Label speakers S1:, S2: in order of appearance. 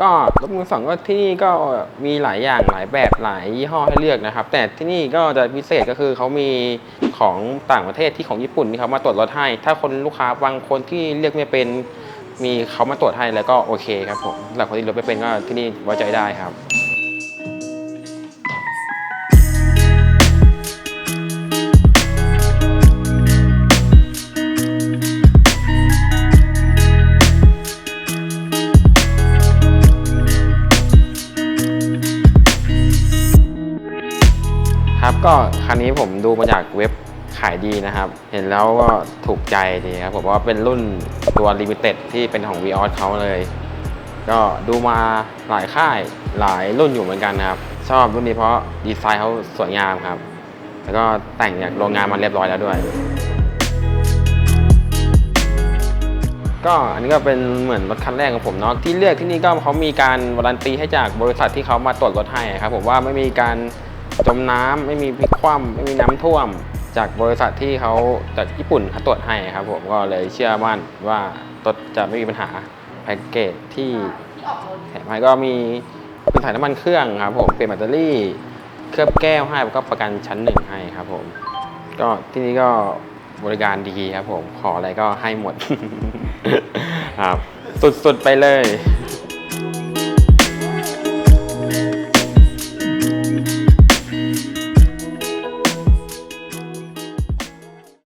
S1: ก็รถมือสองก็ที่นี่ก็มีหลายอย่างหลายแบบหลายยี่ห้อให้เลือกนะครับ แต่ที่นี่ก็จะพิเศษก็คือเขามีของต่างประเทศที่ของญี่ปุ่นที่เขามาตรวจรถให้ ถ้าคนลูกค้าบางคนที่เรียกไม่เป็น มีเขามาตรวจให้แล้วก็โอเคครับผมหลักคนที่รถไม่เป็นก็ที่นี่ไว้ใจได้ครับ ก็คันนี้ผมดูมาจากเว็บขายดีนะครับ เห็นแล้วก็ถูกใจดีครับผมว่าเป็นรุ่นตัวลิมิเต็ดที่เป็นของ v ีออสเขาเลย ก็ดูมาหลายค่ายหลายรุ่นอยู่เหมือนกันนะครับ ชอบรุ่นนี้เพราะดีไซน์เขาสวยงามครับ แล้วก็แต่งจากโรงงานมาเรียบร้อยแล้วด้วย ก็อันนี้ก็เป็นเหมือนรถคันแรกของผมเนาะที่เลือกที่นี่ก็เขามีการวารันตีให้จากบริษัทที่เขามาตรวจรถให้ครับผมว่าไม่มีการ จมน้ำไม่มีพลิกคว่ำไม่มีน้ำท่วม จากบริษัทที่เขาจากญี่ปุ่นเขาตรวจให้ครับผมก็เลยเชื่อมั่นว่ารถจะไม่มีปัญหาแพ็กเกจที่แถมให้ก็มีเป็นถ่ายน้ำมันเครื่องครับผมเปลี่ยนแบตเตอรี่ เคลือบแก้วให้แล้วก็ประกันชั้นหนึ่งให้ครับผม ก็ที่นี่ก็บริการดีครับผมขออะไรก็ให้หมดครับสุดๆไปเลย